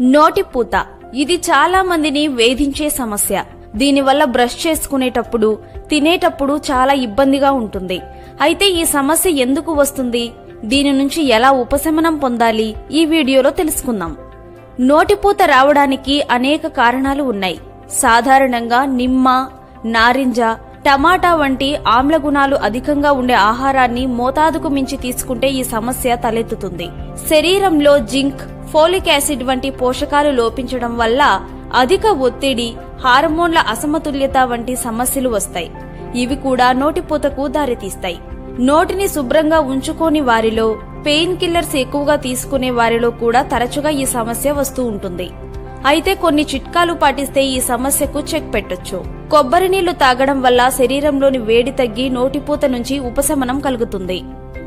నోటిపూత ఇది చాలా మందిని వేధించే సమస్య. దీనివల్ల బ్రష్ చేసుకునేటప్పుడు తినేటప్పుడు చాలా ఇబ్బందిగా ఉంటుంది. అయితే ఈ సమస్య ఎందుకు వస్తుంది? దీని నుంచి ఎలా ఉపశమనం పొందాలి? ఈ వీడియోలో తెలుసుకుందాం. నోటిపూత రావడానికి అనేక కారణాలు ఉన్నాయి. సాధారణంగా నిమ్మ నారింజ టమాటా వంటి ఆమ్ల గుణాలు అధికంగా ఉండే ఆహారాన్ని మోతాదుకు మించి తీసుకుంటే ఈ సమస్య తలెత్తుతుంది. శరీరంలో జింక్ ఫోలిక్ యాసిడ్ వంటి పోషకాలు లోపించడం వల్ల అధిక ఒత్తిడి హార్మోన్ల అసమతుల్యత వంటి సమస్యలు వస్తాయి. ఇవి కూడా నోటిపూతకు దారితీస్తాయి. నోటిని శుభ్రంగా ఉంచుకోని వారిలో పెయిన్ కిల్లర్స్ ఎక్కువగా తీసుకునే వారిలో కూడా తరచుగా ఈ సమస్య వస్తూ ఉంటుంది. అయితే కొన్ని చిట్కాలు పాటిస్తే ఈ సమస్యకు చెక్ పెట్టొచ్చు. కొబ్బరి నీళ్ళు తాగడం వల్ల శరీరంలోని వేడి తగ్గి నోటిపూత నుంచి ఉపశమనం కలుగుతుంది.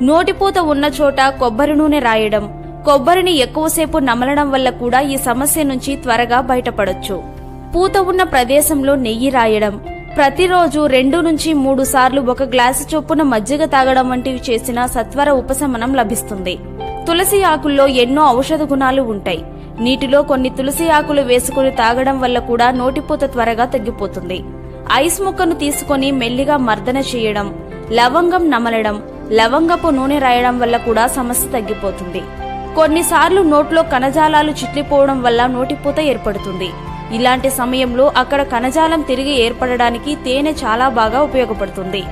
నోటిపూత ఉన్న చోట కొబ్బరి నూనె రాయడం కొబ్బరిని ఎక్కువసేపు నమలడం వల్ల కూడా ఈ సమస్య నుంచి త్వరగా బయటపడొచ్చు. పూత ఉన్న ప్రదేశంలో నెయ్యి రాయడం ప్రతిరోజు రెండు నుంచి మూడు సార్లు ఒక గ్లాసు చొప్పున మజ్జిగ తాగడం వంటివి చేసిన సత్వర ఉపశమనం లభిస్తుంది. తులసి ఆకుల్లో ఎన్నో ఔషధ గుణాలు ఉంటాయి. నీటిలో కొన్ని తులసి ఆకులు వేసుకుని తాగడం వల్ల కూడా నోటిపూత త్వరగా తగ్గిపోతుంది. ఐస్ ముక్కను తీసుకొని మెల్లిగా మర్దన చేయడం లవంగం నమలడం లవంగపు నూనె రాయడం వల్ల కూడా సమస్య తగ్గిపోతుంది. కొన్నిసార్లు నోట్లో కణజాలాలు చిట్లిపోవడం వల్ల నోటిపూత ఏర్పడుతుంది. ఇలాంటి సమయంలో అక్కడ కణజాలం తిరిగి ఏర్పడడానికి తేనె చాలా బాగా ఉపయోగపడుతుంది.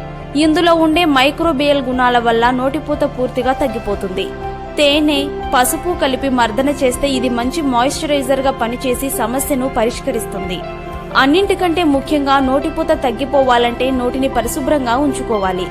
ఇందులో ఉండే మైక్రోబియల్ గుణాల వల్ల నోటిపూత పూర్తిగా తగ్గిపోతుంది. తేనె పసుపు కలిపి మర్దన చేస్తే ఇది మంచి మాయిశ్చరైజర్గా పనిచేసి సమస్యను పరిష్కరిస్తుంది. అన్నింటికంటే ముఖ్యంగా నోటిపూత తగ్గిపోవాలంటే నోటిని పరిశుభ్రంగా ఉంచుకోవాలి.